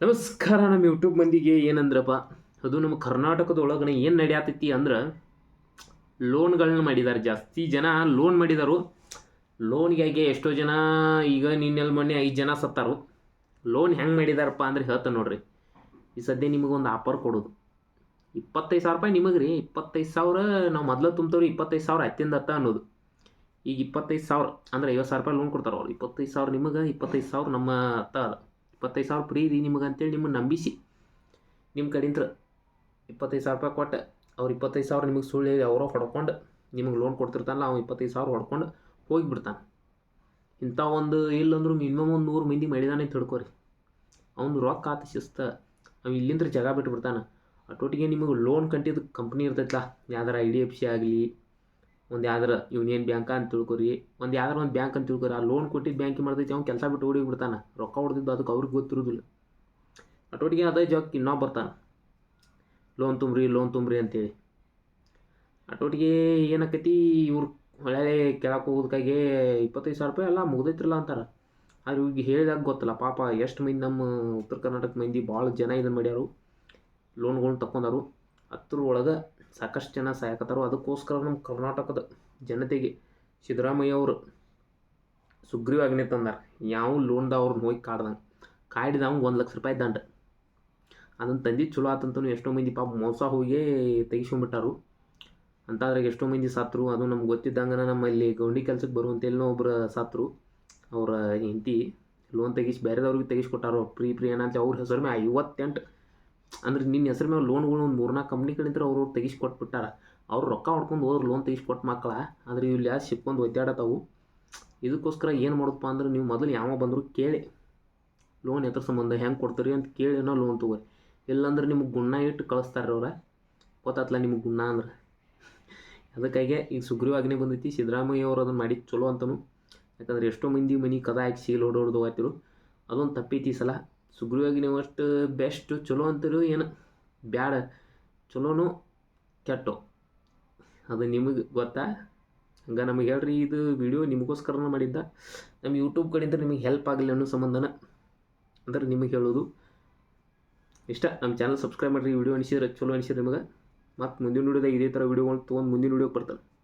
ನಮಸ್ಕಾರ ನಮ್ಮ ಯೂಟ್ಯೂಬ್ ಮಂದಿಗೆ ಏನಂದ್ರಪ್ಪ? ಅದು ನಮ್ಮ ಕರ್ನಾಟಕದೊಳಗನೆ ಏನು ನಡೆಯತೈತಿ ಅಂದ್ರೆ ಲೋನ್ಗಳನ್ನ ಮಾಡಿದ್ದಾರೆ ಜಾಸ್ತಿ ಜನ ಲೋನ್ ಮಾಡಿದಾರು. ಲೋನ್ಗಾಗಿ ಎಷ್ಟೋ ಜನ ಈಗ ನಿನ್ನೆಲ್ಲಿ ಮೊನ್ನೆ ಐದು ಜನ ಸತ್ತಾರು. ಲೋನ್ ಹೆಂಗೆ ಮಾಡಿದಾರಪ್ಪ ಅಂದ್ರೆ ಹೇಳ್ತಾನೆ ನೋಡ್ರಿ. ಈ ಸದ್ಯ ನಿಮಗೊಂದು ಆಫರ್ ಕೊಡೋದು. ಇಪ್ಪತ್ತೈದು ಸಾವಿರ ರೂಪಾಯಿ ನಿಮಗೆ ರೀ ಇಪ್ಪತ್ತೈದು ಸಾವಿರ ನಾವು ಮೊದಲು ತುಂಬ್ತವ್ರಿ, ಇಪ್ಪತ್ತೈದು ಸಾವಿರ ಹತ್ತಿಂದ ಹತ್ತ ಅನ್ನೋದು. ಈಗ ಇಪ್ಪತ್ತೈದು ಸಾವಿರ ಅಂದ್ರೆ ಐವತ್ತು ಸಾವಿರ ರೂಪಾಯಿ ಲೋನ್ ಕೊಡ್ತಾರೆ ಅವ್ರು. ಇಪ್ಪತ್ತೈದು ಸಾವಿರ ನಿಮಗೆ, ಇಪ್ಪತ್ತೈದು ಸಾವಿರ ನಮ್ಮ ಅತ್ತ ಅದ. ಇಪ್ಪತ್ತೈದು ಸಾವಿರ ಫ್ರೀ ರೀ ನಿಮಗೆ ಅಂತೇಳಿ ನಿಮ್ಮನ್ನು ನಂಬಿಸಿ. ನಿಮ್ಮ ಕಡೆಯಿಂದ ಇಪ್ಪತ್ತೈದು ಸಾವಿರ ರೂಪಾಯಿ ಕೊಟ್ಟು ಅವ್ರು ಇಪ್ಪತ್ತೈದು ಸಾವಿರ ನಿಮಗೆ ಸುಳ್ಳು ಹೇಳಿ ಅವರೋ ಹೊಡ್ಕೊಂಡು ನಿಮಗೆ ಲೋನ್ ಕೊಡ್ತಿರ್ತಾನಲ್ಲ ಅವ್ನು ಇಪ್ಪತ್ತೈದು ಸಾವಿರ ಹೊಡ್ಕೊಂಡು ಹೋಗಿಬಿಡ್ತಾನೆ ಇಂಥ ಒಂದು ಇಲ್ಲಂದ್ರೂ ಮಿನಿಮಮ್ ಒಂದು ನೂರು ಮಂದಿ ತಿಳ್ಕೊ ತಿಳ್ಕೊರಿ ಅವ್ನು ರೊಕ್ಕ ಆತ ಶಿಸ್ತ. ಅವ ಇಲ್ಲಿಂದ್ರೆ ಜಾಗ ಬಿಟ್ಟು ಅಟೋಟಿಗೆ ನಿಮಗೆ ಲೋನ್ ಕಂಟಿದ್ದು ಕಂಪ್ನಿ ಇರ್ತೈತಲ್ಲ, ಯಾವ್ದಾರ ಐ ಡಿ ಎಫ್ ಸಿ ಆಗಲಿ ಒಂದು ಯಾವ್ದಾರ ಯೂನಿಯನ್ ಬ್ಯಾಂಕ ಅಂತ ತಿಳ್ಕೊರಿ, ಒಂದು ಯಾವ್ದಾರ ಒಂದು ಬ್ಯಾಂಕ್ ಅಂತ ತಿಳ್ಕೊರಿ, ಆ ಲೋನ್ ಕೊಟ್ಟಿದ್ದು ಬ್ಯಾಂಕಿಗೆ ಮಾಡ್ತೈತಿ? ಅವ್ನು ಕೆಲಸ ಬಿಟ್ಟು ಓಡಿ ಬಿಡ್ತಾನೆ ರೊಕ್ಕ ಹೊಡೆದಿದ್ದು ಅದಕ್ಕೆ ಅವ್ರಿಗೆ ಗೊತ್ತಿರೋದಿಲ್ಲ. ಅಟೋಟಿಗೆ ಅದೇ ಜಾಕ್ ಇನ್ನೊಬ್ಬ ಬರ್ತಾನೆ. ಲೋನ್ ತುಂಬ್ರಿ ಲೋನ್ ತುಂಬ್ರಿ ಅಂತೇಳಿ. ಅಟೋಟಿಗೆ ಏನಾಕತಿ, ಇವ್ರು ಹೊಳೆ ಕೆಳಕ್ಕೆ ಹೋಗೋದಕ್ಕಾಗಿ ಇಪ್ಪತ್ತೈದು ಸಾವಿರ ರೂಪಾಯಿ ಎಲ್ಲ ಮುಗ್ದೈತ್ರಲ್ಲ ಅಂತಾರೆ. ಆದ್ರೆ ಇವ್ರಿಗೆ ಹೇಳಿದಾಗ ಗೊತ್ತಲ್ಲ, ಪಾಪ ಎಷ್ಟು ಮಂದಿ ನಮ್ಮ ಉತ್ತರ ಕರ್ನಾಟಕ ಮಂದಿ ಭಾಳ ಜನ ಇದನ್ನು ಮಾಡ್ಯಾರು. ಲೋನ್ಗಳನ್ನ ತಗೊಂಡಾರು ಹತ್ರ ಒಳಗೆ ಸಾಕಷ್ಟು ಜನ ಸಾಯಕತ್ತಾರೋ ಅದಕ್ಕೋಸ್ಕರ ನಮ್ಮ ಕರ್ನಾಟಕದ ಜನತೆಗೆ ಸಿದ್ದರಾಮಯ್ಯ ಅವರು ಸುಗ್ರೀವಾಜ್ಞೆ ತಂದಾರ. ಯಾವ ಲೋನ್ದವ್ರನ್ನ ಹೋಗಿ ಕಾಡ್ದಂಗೆ. ಕಾಡಿದವಂಗೆ ಒಂದು ಲಕ್ಷ ರೂಪಾಯಿ ದಂಡ. ಅದನ್ನು ತಂದು ಚಲೋ ಆತಂತನು ಎಷ್ಟೋ ಮಂದಿ ಪಾಪ ಮೋಸ ಹೋಗಿ ತೆಗಿಸ್ಕೊಂಡ್ಬಿಟ್ಟಾರು. ಅಂತಾದ್ರಾಗ ಎಷ್ಟೋ ಮಂದಿ ಸಾತ್ರು. ಅದು ನಮ್ಗೆ ಗೊತ್ತಿದ್ದಂಗೆ ನಮ್ಮಲ್ಲಿ ಗೌಂಡಿ ಕೆಲ್ಸಕ್ಕೆ ಬರುವಂತೆಲ್ಲೋ ಒಬ್ಬರು ಸಾತ್ರು. ಅವರ ಹೆಂಡತಿ ಲೋನ್ ತೆಗಿಸಿ ಬೇರೆದವ್ರಿಗೆ ತೆಗಿಸ್ಕೊಟ್ಟಾರು. ಪ್ರೀ ಪ್ರೀ ಏನಂತ ಅವ್ರ ಹೆಸರು ಮೇಲೆ ಐವತ್ತೆಂಟು ಅಂದ್ರೆ ನಿನ್ನ ಹೆಸರು ಮೇಲೆ ಲೋನ್ಗಳು ಒಂದು ಮೂರ್ನಾಲ್ಕು ಕಂಪ್ನಿಗಳಿಂದ ಅವರು ತೆಗಿಸ್ಕೊಟ್ಬಿಟ್ಟಾರ. ಅವ್ರು ರೊಕ್ಕ ಹೊಡ್ಕೊಂಡು ಹೋದ್ರೆ ಲೋನ್ ತೆಗಿಸ್ಕೊಟ್ಟು ಮಕ್ಕಳ ಆದ್ರೆ ಇಲ್ಲಿ ಯಾರು ಸಿಕ್ಕೊಂಡು ಒದ್ದಾಡತಾವು. ಇದಕ್ಕೋಸ್ಕರ ಏನು ಮಾಡೋದಪ್ಪ ಅಂದ್ರೆ ನೀವು ಮೊದಲು ಯಾವ ಬಂದರೂ ಕೇಳಿ. ಲೋನ್ ಎದ್ರ ಸಂಬಂಧ ಹೆಂಗೆ ಕೊಡ್ತೀರಿ ಅಂತ ಕೇಳಿ ಏನೋ ಲೋನ್ ತೊಗೊರಿ. ಇಲ್ಲಾಂದ್ರೆ ನಿಮ್ಗೆ ಗುಣ ಇಟ್ಟು ಕಳಿಸ್ತಾರೆ ಅವ್ರ. ಗೊತ್ತಾತ್ಲ ನಿಮ್ಗೆ ಗುಣ ಅಂದ್ರೆ. ಅದಕ್ಕಾಗಿ ಈಗ ಸುಗ್ರೀವಾಗ್ನೆ ಬಂದೈತಿ. ಸಿದ್ದರಾಮಯ್ಯ ಅವರು ಅದನ್ನು ಮಾಡಿ ಚಲೋ ಅಂತನು. ಯಾಕಂದ್ರೆ ಎಷ್ಟೋ ಮಂದಿ ಮನೆ ಕದ ಹಾಕಿ ಸೀಲ್ ಹೊಡೆದು ಹೋಗ್ತಿರು ಅದೊಂದು ತಪ್ಪೈತಿ ಈ ಸಲ ನೀವು ಅಷ್ಟು ಬೆಸ್ಟ್ ಚಲೋ ಅಂತೀರೋ ಏನು? ಬ್ಯಾಡ. ಚಲೋನು ಕೆಟ್ಟು. ಅದು ನಿಮಗೆ ಗೊತ್ತಾ? ಹಂಗೆ ನಮಗೆ ಹೇಳ್ರಿ, ಇದು ವಿಡಿಯೋ ನಿಮಗೋಸ್ಕರನ ಮಾಡಿದ್ದ. ನಮ್ಮ ಯೂಟ್ಯೂಬ್ ಕಡೆಯಿಂದ ನಿಮಗೆ ಹೆಲ್ಪ್ ಆಗಲಿ ಅನ್ನೋ ಸಂಬಂಧನ ಅಂದ್ರೆ ನಿಮಗೆ ಹೇಳೋದು. ಇಷ್ಟ? ನಮ್ಮ ಚಾನಲ್ ಸಬ್ಸ್ಕ್ರೈಬ್ ಮಾಡಿರಿ ವಿಡಿಯೋ ಅನಿಸಿದ್ರೆ ಚಲೋ ಅನಿಸಿದ್ರೆ ನಿಮಗೆ. ಮತ್ತು ಮುಂದಿನ ವಿಡಿಯೋದಾಗ ಇದೇ ಥರ ವಿಡಿಯೋಗಳು ತೊಗೊಂಡು ಮುಂದಿನ ವಿಡಿಯೋಗೆ ಬರ್ತಾನೆ